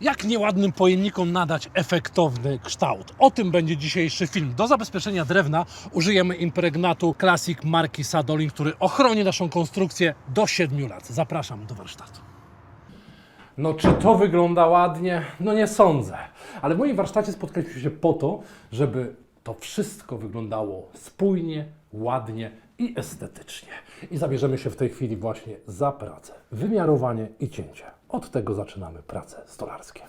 Jak nieładnym pojemnikom nadać efektowny kształt? O tym będzie dzisiejszy film. Do zabezpieczenia drewna użyjemy impregnatu Classic marki Sadolin, który ochroni naszą konstrukcję do 7 lat. Zapraszam do warsztatu. No, czy to wygląda ładnie? No nie sądzę. Ale w moim warsztacie spotkaliśmy się po to, żeby to wszystko wyglądało spójnie, ładnie i estetycznie. I zabierzemy się w tej chwili właśnie za pracę. Wymiarowanie i cięcie. Od tego zaczynamy prace stolarskie.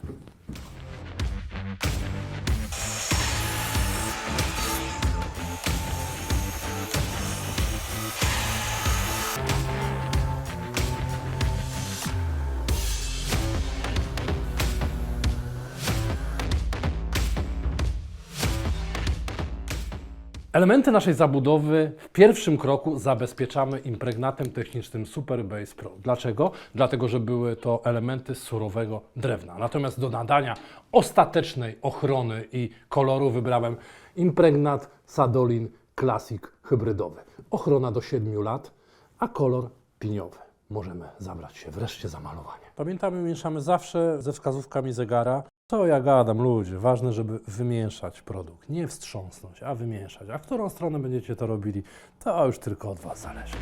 Elementy naszej zabudowy w pierwszym kroku zabezpieczamy impregnatem technicznym Super Base Pro. Dlaczego? Dlatego, że były to elementy surowego drewna. Natomiast do nadania ostatecznej ochrony i koloru wybrałem impregnat Sadolin Classic hybrydowy. Ochrona do 7 lat, a kolor piniowy. Możemy zabrać się wreszcie za malowanie. Pamiętamy, mieszamy zawsze ze wskazówkami zegara. To ja gadam, ludzie. Ważne, żeby wymieszać produkt. Nie wstrząsnąć, a wymieszać. A którą stronę będziecie to robili, to już tylko od Was zależy.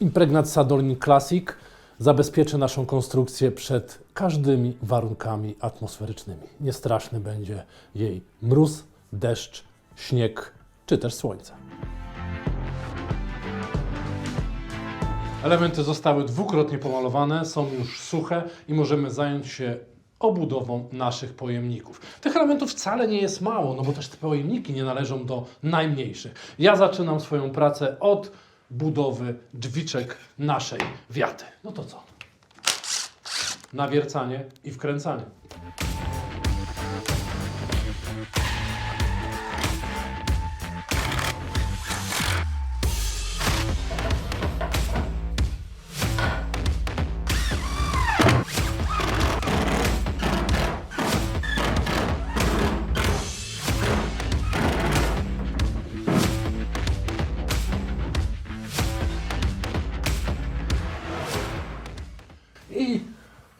Impregnat Sadolin Classic zabezpieczy naszą konstrukcję przed każdymi warunkami atmosferycznymi. Niestraszny będzie jej mróz, deszcz, śnieg czy też słońce. Elementy zostały dwukrotnie pomalowane, są już suche i możemy zająć się obudową naszych pojemników. Tych elementów wcale nie jest mało, no bo też te pojemniki nie należą do najmniejszych. Ja zaczynam swoją pracę od budowy drzwiczek naszej wiaty. No to co? Nawiercanie i wkręcanie.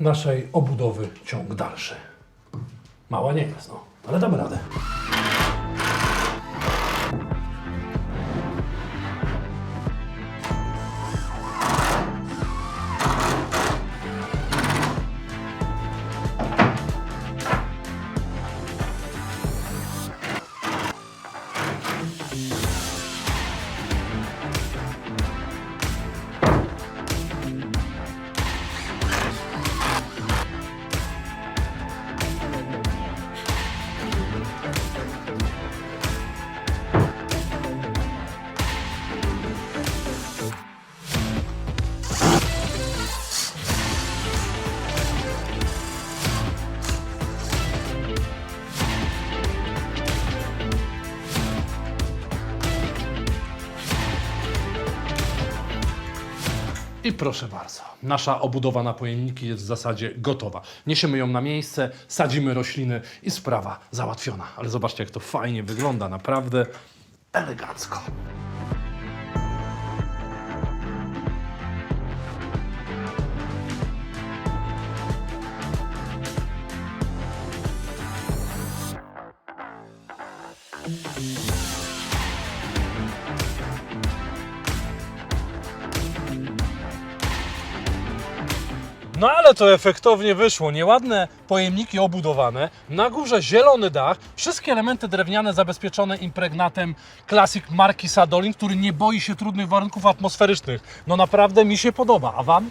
Naszej obudowy ciąg dalszy. Mała nie jest, no, ale damy radę. I proszę bardzo, nasza obudowa na pojemniki jest w zasadzie gotowa. Niesiemy ją na miejsce, sadzimy rośliny i sprawa załatwiona. Ale zobaczcie, jak to fajnie wygląda, naprawdę elegancko. No ale to efektownie wyszło. Nieładne pojemniki obudowane, na górze zielony dach, wszystkie elementy drewniane zabezpieczone impregnatem Classic marki Sadolin, który nie boi się trudnych warunków atmosferycznych. No naprawdę mi się podoba, a Wam?